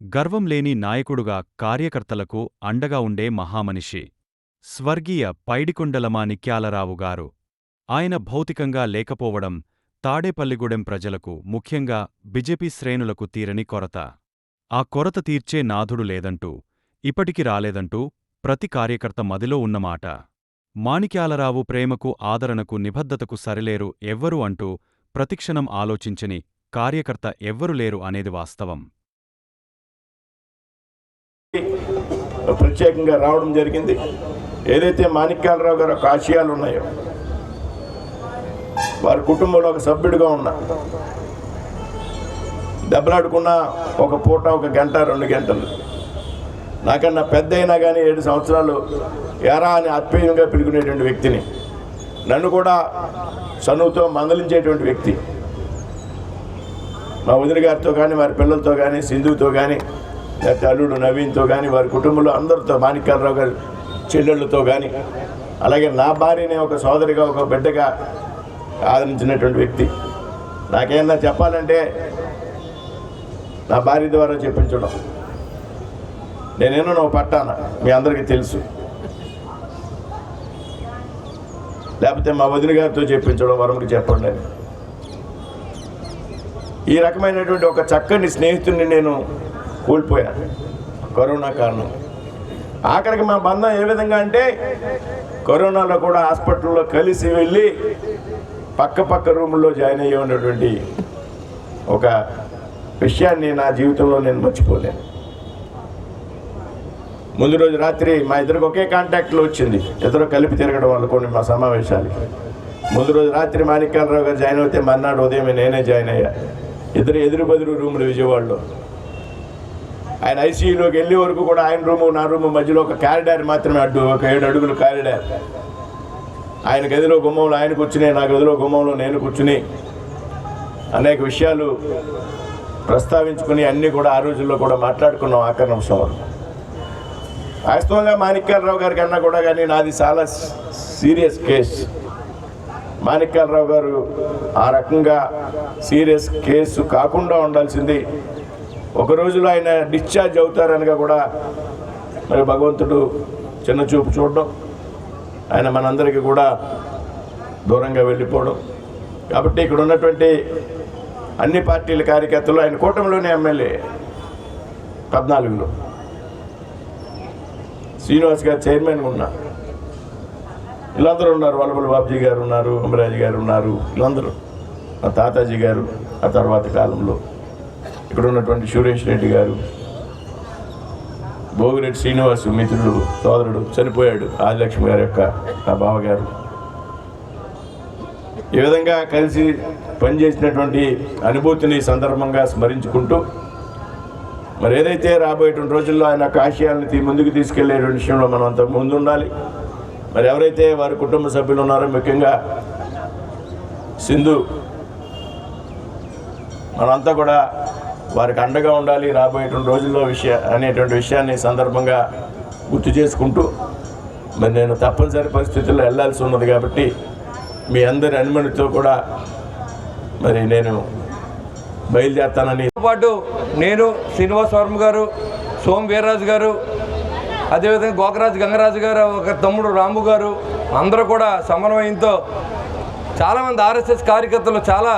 గర్వం లేని నాయకుడుగా కార్యకర్తలకు అండగా ఉండే మహామనిషి స్వర్గీయ పైడికొండలమా నిక్యాలరావు గారు. ఆయన భౌతికంగా లేకపోవడం తాడేపల్లిగూడెం ప్రజలకు ముఖ్యంగా బిజెపి శ్రేణులకు తీరని కొరత. ఆ కొరత తీర్చే నాథుడు లేదంటూ ఇప్పటికి రాలేదంటూ ప్రతి కార్యకర్త మదిలో ఉన్నమాట. మాణిక్యాలరావు ప్రేమకు ఆదరణకు నిబద్ధతకు సరిలేరు ఎవ్వరు అంటూ ప్రతిక్షణం ఆలోచించని కార్యకర్త ఎవ్వరు లేరు అనేది వాస్తవం. ప్రత్యేకంగా రావడం జరిగింది. ఏదైతే మాణిక్యాలరావు గారు ఒక ఆశయాలు ఉన్నాయో వారి కుటుంబంలో ఒక సభ్యుడిగా ఉన్నా దెబ్బలాడుకున్న ఒక పూట ఒక గంట రెండు గంటలు. నాకన్నా పెద్ద అయినా కానీ ఏడు సంవత్సరాలు ఎరా అని ఆత్మీయంగా పిలుకునేటువంటి వ్యక్తిని నన్ను కూడా చనువుతో మందలించేటువంటి వ్యక్తి. మా వదిలి గారితో కానీ వారి పిల్లలతో కానీ సింధువుతో కానీ లేకపోతే అల్లుడు నవీన్తో కానీ వారి కుటుంబంలో అందరితో మాణిక్యాలరావు గారి చెల్లెళ్ళతో కానీ అలాగే నా భార్యని ఒక సోదరిగా ఒక బిడ్డగా ఆదరించినటువంటి వ్యక్తి. నాకేమన్నా చెప్పాలంటే నా భార్య ద్వారా చెప్పించడం. నేనేనో నువ్వు పట్టాన? మీ అందరికీ తెలుసు. లేకపోతే మా వదిన గారితో చెప్పించడం వరముకి చెప్పండి ఈ రకమైనటువంటి ఒక చక్కని స్నేహితుడిని నేను కోల్పోయాను కరోనా కారణం. ఆఖరికి మా బంధం ఏ విధంగా అంటే కరోనాలో కూడా హాస్పిటల్లో కలిసి వెళ్ళి పక్క పక్క రూముల్లో జాయిన్ అయ్యి ఉన్నటువంటి ఒక విషయాన్ని నా జీవితంలో నేను మర్చిపోలేను. ముందు రోజు రాత్రి మా ఇద్దరికి ఒకే కాంటాక్ట్లో వచ్చింది. ఇద్దరు కలిపి తిరగడం అనుకోండి మా సమావేశాలకి ముందు రోజు రాత్రి మాణిక్యాలరావు గారు జాయిన్ అవుతే మర్నాడు ఉదయం నేనే జాయిన్ అయ్యా. ఇద్దరు ఎదురు బదురు రూములు విజయవాడలో. ఆయన ఐసీయూలోకి వెళ్ళే వరకు కూడా ఆయన రూము నా రూము మధ్యలో ఒక కారిడార్ మాత్రమే అడ్డు ఒక ఏడు అడుగులు కారిడార్. ఆయన గదిలో గుమ్మంలో ఆయన కూర్చుని నా గదిలో గుమ్మంలో నేను కూర్చుని అనేక విషయాలు ప్రస్తావించుకుని అన్నీ కూడా ఆ రోజుల్లో కూడా మాట్లాడుకున్నాం ఆఖరి నిమిషం వాస్తవంగా మాణిక్యాలరావు గారి కన్నా కూడా కానీ నాది చాలా సీరియస్ కేసు. మాణిక్యాలరావు గారు ఆ రకంగా సీరియస్ కేసు కాకుండా ఉండాల్సింది ఒక రోజులో ఆయన డిశ్చార్జ్ అవుతారనగా కూడా మరి భగవంతుడు చిన్న చూపు చూడడం ఆయన మనందరికీ కూడా దూరంగా వెళ్ళిపోవడం. కాబట్టి ఇక్కడ ఉన్నటువంటి అన్ని పార్టీల కార్యకర్తలు ఆయన కూటమిలోనే ఎమ్మెల్యే పద్నాలుగులో. శ్రీనివాస్ గారు చైర్మన్ ఉన్నా వీళ్ళందరూ ఉన్నారు. వల్లపల్లి బాబ్జీ గారు ఉన్నారు అమరాజు గారు ఉన్నారు. వీళ్ళందరూ. మా తాతాజీ గారు ఆ తర్వాత కాలంలో. ఇక్కడ ఉన్నటువంటి సురేష్ రెడ్డి గారు భోగిరెడ్డి శ్రీనివాస్ మిత్రుడు సోదరుడు చనిపోయాడు ఆదిలక్ష్మి గారి యొక్క ఆ బావగారు. ఈ విధంగా కలిసి పనిచేసినటువంటి అనుభూతిని సందర్భంగా స్మరించుకుంటూ మరి ఏదైతే రాబోయేటువంటి రోజుల్లో ఆయన యొక్క ఆశయాలను ముందుకు తీసుకెళ్ళేటువంటి విషయంలో మనం అంత ముందు ఉండాలి. మరి ఎవరైతే వారి కుటుంబ సభ్యులు ఉన్నారో ముఖ్యంగా సింధు మనంతా కూడా వారికి అండగా ఉండాలి రాబోయేటువంటి రోజుల్లో విషయ అనేటువంటి విషయాన్ని సందర్భంగా గుర్తు చేసుకుంటూ మరి నేను తప్పనిసరి పరిస్థితుల్లో వెళ్ళాల్సి ఉన్నది కాబట్టి మీ అందరి అనుమతితో కూడా మరి నేను బయలుదేరుతానని పాటు నేను శ్రీనివాస్ వర్మ గారు సోమ వీర్రాజు గారు అదేవిధంగా గోకరాజు గంగరాజు గారు ఒక తమ్ముడు రాము గారు అందరూ కూడా సమన్వయంతో చాలామంది ఆర్ఎస్ఎస్ కార్యకర్తలు చాలా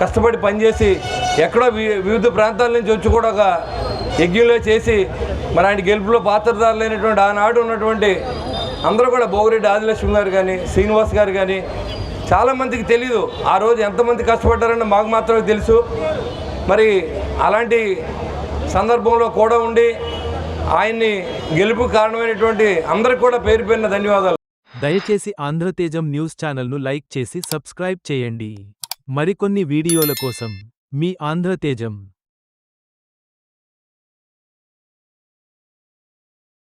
కష్టపడి పనిచేసి ఎక్కడో వి- వివిధ ప్రాంతాల నుంచి వచ్చి కూడా ఒక యజ్ఞంలో చేసి మరి ఆయన గెలుపులో పాత్రదారులైనటువంటి ఆనాడు ఉన్నటువంటి అందరూ కూడా భోగిరెడ్డి ఆదిలక్ష్మి గారు కానీ శ్రీనివాస్ గారు కానీ చాలామందికి తెలియదు ఆ రోజు ఎంతమంది కష్టపడ్డారని మాకు మాత్రమే తెలుసు. మరి అలాంటి సందర్భంలో కూడా ఉండి ఆయన్ని గెలుపు కారణమైనటువంటి అందరికి కూడా పేరు పేరున ధన్యవాదాలు. దయచేసి ఆంధ్రతేజం న్యూస్ ఛానల్ను లైక్ చేసి సబ్స్క్రైబ్ చేయండి. మరికొన్ని వీడియోల కోసం మీ ఆంధ్రతేజం